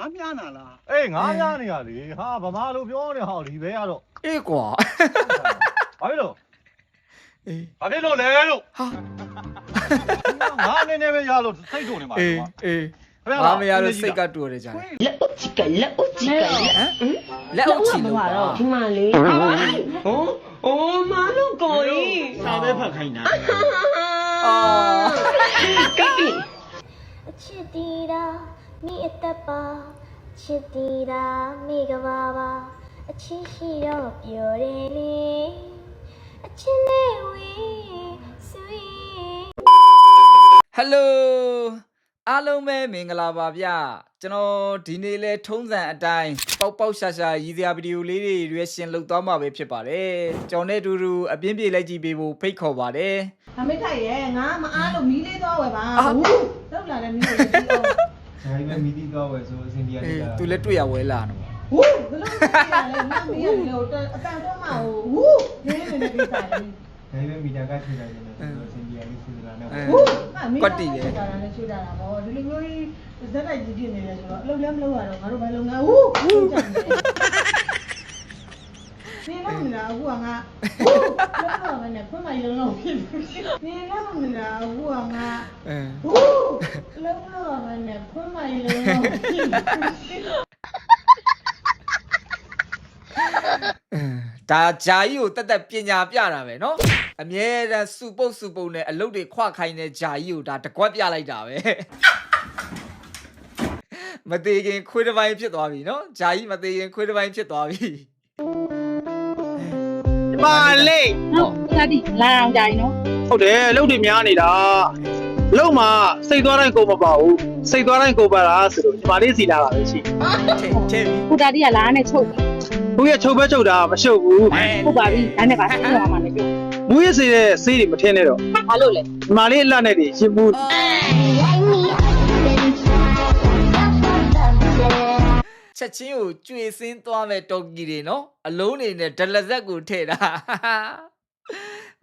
ငါမြားနာလားအေးငါးများနေရလေဟာဗမာလိုပြောနေဟောဒီပဲရတော့အေးကွာဘာဖြစ်လို့အေးဘာဖြစ်လို့လဲလို့ဟာငါအနေနဲ့ပဲရလို့စိတ်ထုံနေမှာအေးအေးဘာမရလို့စိတ်ကတူရတယ်ကြာတယ်လက်ဥချီကလက်ဥချီကလက်ဟမ်လက်အုပ်ချီလို့ပါဒီမှာလေဟောအိုးမလို့ကိုကြီးစာပဲဖတ်ခိုင်းတာအာကဲအချစ်တီတာ မိအသက်ပါအချစ်တီတာမိကဘာပါအချစ်ရှိတော့ပြောတယ်လေအချစ်လေးဝေးဆွေးဟယ်လိုအားလုံးပဲမင်္ဂလာပါဗျကျွန်တော်ဒီနေ့လဲထုံးစံအတိုင်းပေါက်ပေါက်ရှာရှာရည်စရာဗီဒီယိုလေးတွေရွေးရှင်လုပ်သွားမှာပဲဖြစ်ပါတယ်ကျွန်တော်နဲ့အတူတူအပြင်းပြေလိုက်ကြည့်ပေးဖို့ဖိတ်ခေါ်ပါတယ်။အမေထိုက်ရဲ့ငါမအားလို့မီးလေးသွားဝယ်ပါအာ။ဟုတ်လောက်လာတဲ့မီးလေးကြီးအောင်။ ဒါပေမဲ့မီတီတော့ဝယ်ဆိုအစင်ဒီယာအေး လေးကသူလည်းတွေ့ရဝဲလာတော့။ဟူးဘလို့မရလဲမမီးရလို့အတန်တော့မှဟိုဟူးနေနေနေကိစ္စလေးဒါပေမဲ့မီတာကထိလိုက်တယ်ဆိုတော့အစင်ဒီယာလေးစီလာနေအဲ။ဟူးအမီးတာလည်းချွတ်တာလားဗောဒီလိုမျိုးကြီးဇက်တိုက်ကြီးဖြစ်နေတယ်ဆိုတော့အလုပ်လည်းမလုပ်ရတော့ငါတို့ဘယ်လုပ်ငန်းဟူးဟူး ကြတယ်။နေလည်းမလားအခုကငါဟူးလောက်တော့မနဲ့ဖွင့်မရုံလုံးဖြစ်နေလည်းမလားအခုကငါ အဲ ဟူးလောက်တော့မနဲ့ဖွင့်မရုံလုံးဖြစ် ဒါဂျာကြီးကိုတက်တက်ပညာပြတာပဲเนาะအမြဲတမ်းစုပုတ်စုပုတ်နဲ့အလုပ်တွေခွခိုင်းတဲ့ဂျာကြီးကိုဒါတကွက်ပြလိုက်တာပဲမသေးခင်ခွေးတစ်ပိုင်းဖြစ်သွားပြီเนาะဂျာကြီးမသေးခင်ခွေးတစ်ပိုင်းဖြစ်သွားပြီ ဒီ ပါလေဟုတ်တတိလာအောင်ကြရင်နော်ဟုတ်တယ်အလုပ်တွေများနေတာလုံမှာစိတ်သွားတိုင်းကိုမပါဘူးစိတ်သွားတိုင်းကိုပါလားဆိုတော့ဒီပါလေးစီလာတာပဲရှိထဲထဲပြီကိုတတိကလာနဲ့ချုပ်သူရဲ့ချုပ်ပဲချုပ်တာမရှုပ်ဘူးဟုတ်ပါပြီဒါနဲ့ပါဆက်ရမှာလည်းပြုမူရစေတဲ့ဆေးတွေမထင်းနဲ့တော့ဘာလို့လဲဒီမာလေးအလှနဲ့တွေရှင်ဘူး ချက်ချင်းကိုကျွေစင်းသွားမဲ့တော်ကီတွေနော်အလုံးနေနဲ့ဒလဆက်ကိုထည့်တာ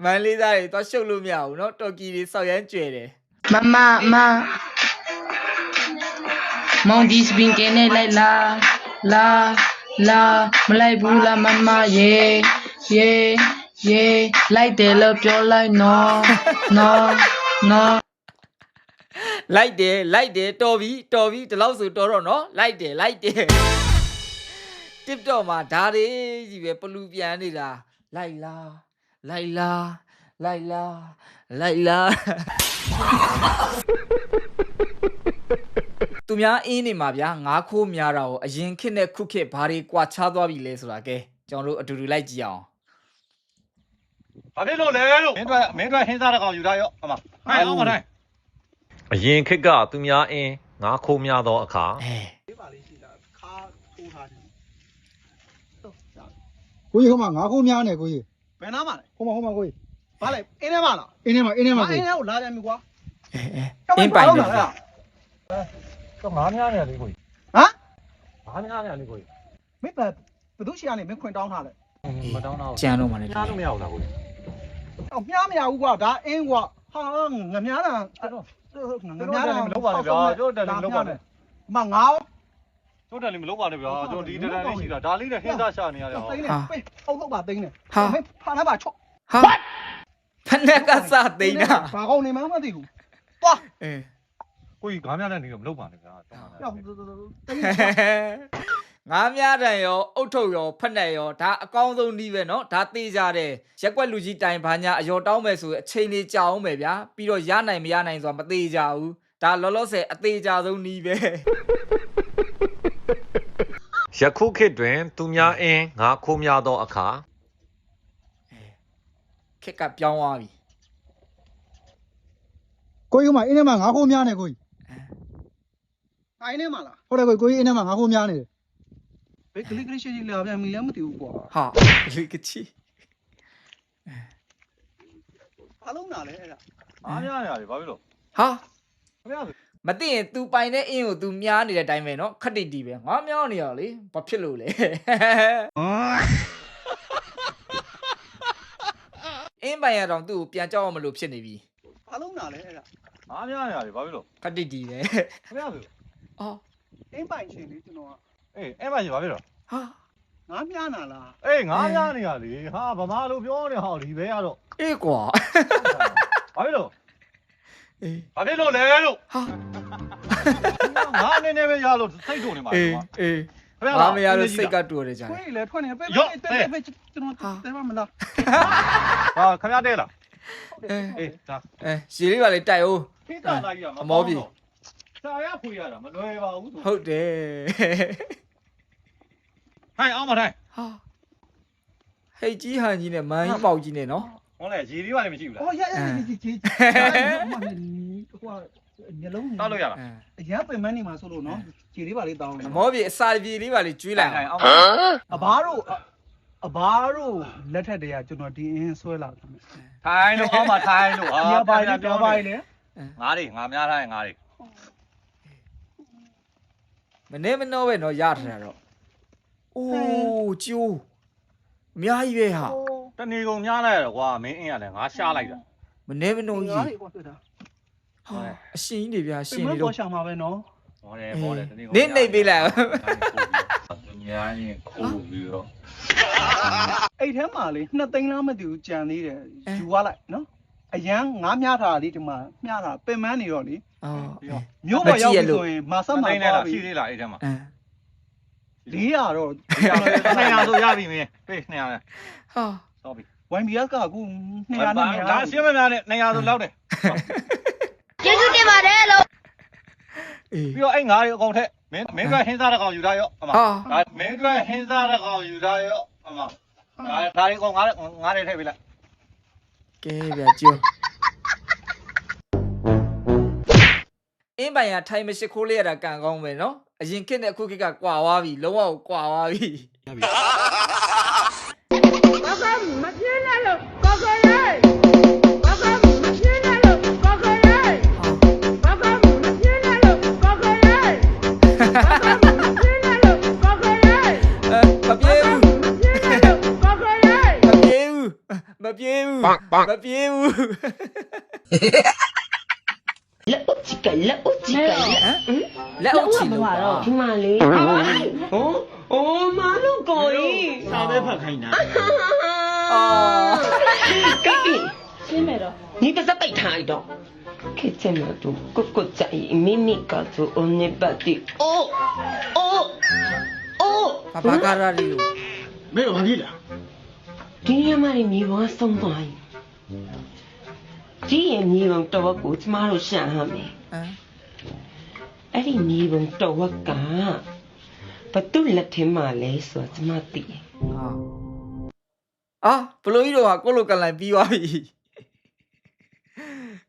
မန်လေးသားတွေသွားရှုပ်လို့မရဘူးနော်တော်ကီတွေဆောက်ရမ်းကျွဲတယ်မမမမောင်ဒီစပင်ကနေလိုက်လာလာလာမလိုက်ဘူးလားမမရေရေရေလိုက်တယ်လို့ပြောလိုက်နော်နော်နော် လိုက်တယ်လိုက်တယ်တော်ပြီတော်ပြီဒီလောက်ဆိုတော်တော့နော်လိုက်တယ်လိုက်တယ် TikTok မှာဓာတ်တွေကြီးပဲပလူပြန်နေတာလိုက်လားလိုက်လားလိုက်လားလိုက်လားသူများအင်းနေမှာဗျာငါးခိုးများတာကိုအရင်ခစ်နဲ့ခုခစ်ဘာတွေကွာခြားသွားပြီလဲဆိုတာကဲကျွန်တော်တို့အတူတူလိုက်ကြည့်အောင်ဘာဖြစ်လို့လဲလို့မင်းတို့မင်းတို့ဟင်းစားတဲ့ကောင်ယူထားရောအမဟဲ့အောင်မတိုင်း အရင်ခေတ်ကသူများအင်းငါးခိုးများသောအခါအဲဒီပါလေးရှိတာခါထိုးထားတယ်ကိုကြီးဟိုမှာငါးခိုးများနေကိုကြီးဘယ်နားမှာလဲဟိုမှာဟိုမှာကိုကြီးဘာလဲအင်းထဲမှာလားအင်းထဲမှာအင်းထဲမှာအကိုင်းကြီးထဲကိုလာပြန်ပြီကွာအဲအဲအင်းပိုင်နေပြီတော့ငါးများနေရလေကိုကြီးဟမ်ငါးများနေရလေကိုကြီးမင်းဘယ်ဘသူရှိရနေမင်းခွင်တောင်းထားလဲမတောင်းတော့ကြံတော့မှလည်းညားလို့မရဘူးလားကိုကြီးအော်မြားမရဘူးကွာဒါအင်းကွာဟာငမြားတာကျွန်တော် ငကျွန်မြားတော်တယ်တာမလုပ်ပါနဲ့ဗျာကျွန်တော်တယ်မလုပ်ပါနဲ့မငါးကျွန်တော်တယ်မလုပ်ပါနဲ့ဗျာကျွန်တော်ဒီတန်းလေးရှိတာဒါလေးနဲ့ဟင်းစားရှာနေရတယ်ဟောသိနေပေးအုပ်ထုတ်ပါသိနေဟာမင်းဖာနာပါချော့ဟာဖနက်ကစသိန်းတာဘာကောင်းနေမှမသိဘူးသွားအဲကိုကြီးငါးများနဲ့နေတော့မလုပ်ပါနဲ့ဗျာရောက်သိနေ ငါးများတန်ရောအုတ်ထုတ်ရောဖက်နဲ့ရောဒါအကောင်းဆုံးနည်းပဲเนาะဒါသေးကြတယ်ရက်ကွက်လူကြီးတိုင်ဘာညာအယော်တောင်းမယ်ဆိုရင်အချိန်လေးကြာအောင်ပဲဗျာပြီးတော့ရနိုင်မရနိုင်ဆိုတာမသေးကြဘူးဒါလောလောဆယ်အသေးကြဆုံးနည်းပဲ ယခုခေတ်တွင်သူများအင်းငါးခိုးများသောအခါ ခက်ကပြောင်းသွားပြီ ကိုကြီးဟိုမှာအင်းထဲမှာငါးခိုးများနေကိုကြီး အိုင်းနေမှာလား ဟုတ်တယ်ကိုကြီးကိုကြီးအင်းထဲမှာငါးခိုးများနေတယ် ဘယ်ကလေးကလေးရှိရှိလာပြန်မီလည်းမသိဘူးကွာ ဟာလေကချီ ဘာလုံးတာလဲအဲ့ဒါ ငါးများနေရလေဘာဖြစ်လို့ ဟာ ခင်ဗျား မသိရင် तू ပိုင်တဲ့အင်းကို तू များနေတဲ့အတိုင်းပဲเนาะခက်တိတီပဲငါများနေရလေဘာဖြစ်လို့လဲအင်းပိုင်ရတော့သူ့ကိုပြန်ကြောက်အောင်မလို့ဖြစ်နေပြီ ဘာလုံးတာလဲအဲ့ဒါ ငါးများနေရလေဘာဖြစ်လို့ ခက်တိတီပဲ ခင်ဗျားဆို အော် အင်းပိုင်ရှင်လေးကျွန်တော်က အေးအဲ့မှာကြီးဘာဖြစ်တော့ဟာငါးမြားနာလားအေးငါးများနေရလေဟာဗမာလိုပြောနေဟောဒီပဲရတော့အေးကွာဘာဖြစ်လို့အေးဘာဖြစ်လို့လဲလို့ဟာငါအနေနဲ့ပဲရလို့စိတ်ထုံနေပါအေးကွာအေးခင်ဗျာဘာမရလို့စိတ်ကတူရတယ်ကြာခွေးလေထွက်နေပဲရော့ပဲပဲကျွန်တော်တဲမမလားဟာခင်ဗျားတဲလားအေးအေးဒါအဲရေလေးပါလေတိုက်အောင်ဖိတာလာကြီးကမအမောပြေစာရဖွေရတာမလွယ်ပါဘူးသူဟုတ်တယ် ဟိုင်အောင်မထိုင်ဟာဟိတ်ကြီးဟန်ကြီးနဲ့မန်းကြီးပေါက်ကြီးနဲ့နော်ဟုတ်လေရေလေးပါလည်းမရှိဘူးလားအော်ရရရကြီးကြီးဟိုကမျိုးလုံးတောက်လို့ရလားအဲအရန်ပင်မနေမှာဆိုလို့နော်ခြေလေးပါလေးတောင်းအမောပြေအစာပြေလေးပါလေကျွေးလိုက်ဟိုင်အောင်အောင် အဘားတို့အဘားတို့လက်ထက်တည်းကကျွန်တော်ဒီအင်းဆွဲလာတယ်ထိုင်လို့အောင်မထိုင်လို့ဟာဒီပါလေးပြောပါလေငါးတွေငါများထားရင်ငါးတွေမနေမနှောပဲနော်ရထားတာတော့ အိုးကျိုးအများကြီးပဲဟာတနေကုန်များလိုက်ရတော့ကွာမင်းအင်းရတယ်ငါရှားလိုက်တာမနေမနှောငါကြီးလေးပေါ့တွေ့တာဟာအရှင်ကြီးတွေဗျာပရှင်င်မတွေပေါ်တော့ရှာမှာပဲနော်ဟောတယ်ဟောတယ်တနေကုန်နင့်နှိပ်ပေးလိုက်အောင်သူများရင်ခိုးပြီးတော့အဲ့ထဲမှာလေနှစ်သိန်းလားမသိဘူးကြံသေးတယ်ယူသွားလိုက်နော်အရန်ငါးမြားထားလေးဒီမှာမြားထားပင်မနေတော့လေအော်မျိုးပေါ်ရောက်ပြီဆိုရင်မာဆက်မှာတိုင်းနဲ့ပါလားပြီရှိသေးလားအဲ့ထဲမှာအဲ 400တော့200ဆိုရပြီမင်းပေး200လဲဟာစောပြီ YBS ကအခု200နဲ့ဒါအရှင်းမများနဲ့200ဆိုလောက်တယ်ကျေးဇူးတင်ပါတယ်လို့အေးပြီးတော့အဲ့ငါးတွေအကုန်ထက်မင်းမင်းကဟင်းစားတဲ့ကောင်ယူထားရောအမဟာဒါမင်းကဟင်းစားတဲ့ကောင်ယူထားရောအမဒါဒါတွေကောင်ငါးငါးတွေထည့်ပေးလိုက်ကဲဗျာကျိုးအင်းပိုင်ရထိုင်မရှိခိုးလေးရတာကန်ကောင်းပဲနော် အရင်ခေတ်နဲ့အခုခေတ်ကကွာသွားပြီလုံးဝကွာသွားပြီဘာကမပြင်းနဲ့လို့ကော်ကော်ရိုက်ဘာကမပြင်းနဲ့လို့ကော်ကော်ရိုက်ဘာကမပြင်းနဲ့လို့ကော်ကော်ရိုက်ဘာကမပြင်းနဲ့လို့ကော်ကော်ရိုက်အဲမပြေဘူးမပြင်းနဲ့လို့ကော်ကော်ရိုက်မပြေဘူးမပြေဘူးမပြေဘူး လက်အုပ်ကြီးကလက်အုပ်ကြီးကလက်ဟမ်လက်အုပ်ကြီးလို့ပါဒီမှာလေဟောအိုးမလို့ကိုကြီးစာပဲဖတ်ခိုင်းတာအော်ကိကိရှင်းမယ်တော့ညီပစပိတ်ထားလိုက်တော့ခေချင်မတူကုတ်ကုတ်ကြိုင်မိမိကသူအုံးနေပါတီအိုးအိုးအိုးဘာဘာကာရာရီလိုမင်းဘာဖြစ်လဲဒီညမလေးမြေပေါ်ဆုံးသွားပြီ ဒီရဲ့မြေပုံတော်ဝက်ကိုကျမတို့ရှန့်ဟမ်းမယ်အဲ့ဒီမြေပုံတော်ဝက်ကဘသူလက်ထင်းမှာလဲဆိုတော့ကျမသိတယ်အာဘလို့ကြီးတော့ကိုလိုကန်လန်ပြီးသွားပြီ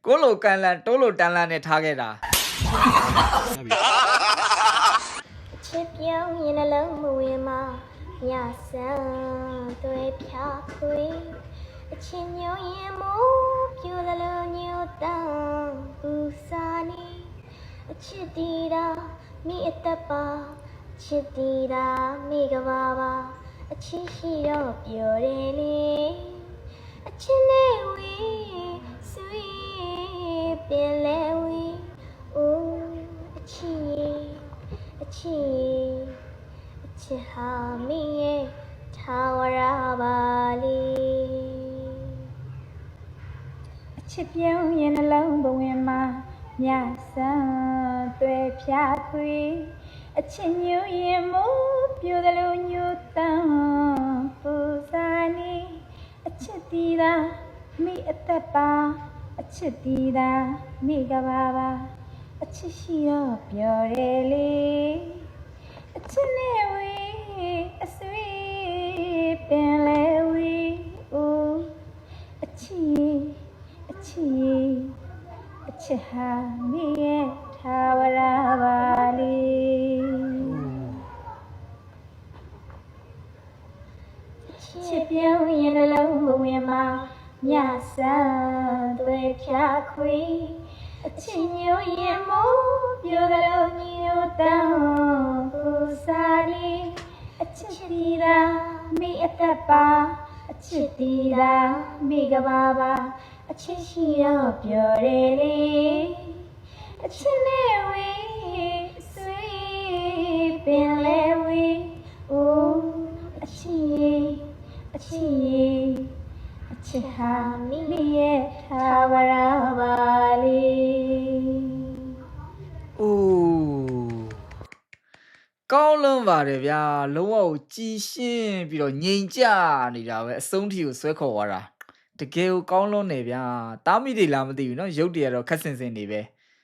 ကိုလိုကန်လန်တိုးလိုတန်လန်နဲ့ထားခဲ့တာချစ်ပြောင်းရင်လည်းလုံးမဝင်မညဆန်းတွေ့ဖြာခွေ အချင်းညိုရင်မိုးပြူသလိုညိုတန်းဘူစာနီအချစ်တီတာမိအသက်ပါချစ်တီတာမိကဘာပါအချစ်ရှိတော့ပြောတယ်လေအချစ်နဲ့ဝေးဆွေးပင်လဲဝေးအိုးအချစ်ရဲ့အချစ်အချစ်ဟာမ ချစ်ပြောင်းရင်နှလုံးဘဝင်မှာညဆန်းသွဲဖြာခွေအချစ်ညူရင်မိုးပြိုတယ်လို့ညူတန်းပူစာနေအချစ်တီတာမိအသက်ပါအချစ်တီတာမိကဘာပါအချစ်ရှိတော့ပြောတယ်လေအချစ်နဲ့ ချစ်အချစ်ဟာမင်းရဲ့ထာဝရပါလေချစ်ပြောင်းရင်နှလုံးမဝင်မှာညဆန်းသွေးဖြာခွေအချင်းညိုရင်မို့ပြိုတယ်လို့ညိုတန်းပူစာရီအချစ်တီတာမိအသက်ပါအချစ်တီတာမိကဘာပါအ ချစ်ရှိတော့ပြောတယ်လေအချစ်နဲ့ဝေးဆွေးပင်လဲဝေးအိုးအချစ်ရေအချစ်ရေအချစ်ဟာမိမိရဲ့သာဝရပါလေအိုးကောင်းလွန်းပါတယ်ဗျာလုံးဝကိုကြည်ရှင်းပြီးတော့ငြိမ်ကြနေတာပဲအဆုံးထိကိုဆွဲခေါ်သွားတာ တကယ်ကိုကောင်းလွန်းနေဗျာတားမိတွေလားမသိဘူးเนาะရုပ်တွေကတော့ခက်စင်စင်နေပဲ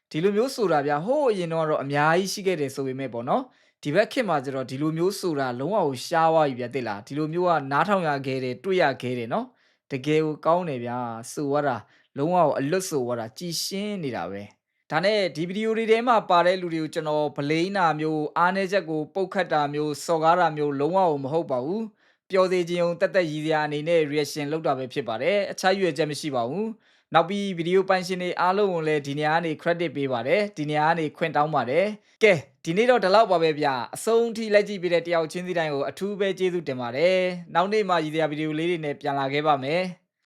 ဒီလိုမျိုးဆိုတာဗျာဟိုးအရင်တော့ကတော့အများကြီးရှိခဲ့တယ်ဆိုပေမဲ့ပေါ့နော်ဒီဘက်ခေတ်မှာကျတော့ဒီလိုမျိုးဆိုတာလုံးဝကိုရှားသွားပြီဗျာတိလားဒီလိုမျိုးကနားထောင်ရခဲ့တယ်တွေ့ရခဲ့တယ်เนาะတကယ်ကိုကောင်းတယ်ဗျာဆိုရတာလုံးဝကိုအလွတ်ဆိုရတာကြည်ရှင်းနေတာပဲ ဒါနဲ့ဒီဗီဒီယိုတွေထဲမှာပါတဲ့လူတွေကိုကျွန်တော်ဗလိန်နာမျိုးအားနည်းချက်ကိုပုတ်ခတ်တာမျိုးစော်ကားတာမျိုးလုံးဝမဟုတ်ပါဘူး ပျော်စေခြင်းုံတက်တက်ရည်စရာအနေနဲ့ reaction လုပ်တာပဲဖြစ်ပါတယ်အခြားရွေချက်မရှိပါဘူးနောက်ပြီးဗီဒီယိုပိုင်ရှင်တွေအားလုံးကိုလည်းဒီနေရာကနေ credit ပေးပါတယ်ဒီနေရာကနေခွင့်တောင်းပါတယ်ကဲဒီနေ့တော့ဒီလောက်ပါပဲဗျအဆုံးထိလိုက်ကြည့်ပေးတဲ့တယောက်ချင်းစီတိုင်းကိုအထူးပဲကျေးဇူးတင်ပါတယ်နောက်နေ့မှရည်စရာဗီဒီယိုလေးတွေနဲ့ပြန်လာခဲ့ပါမယ်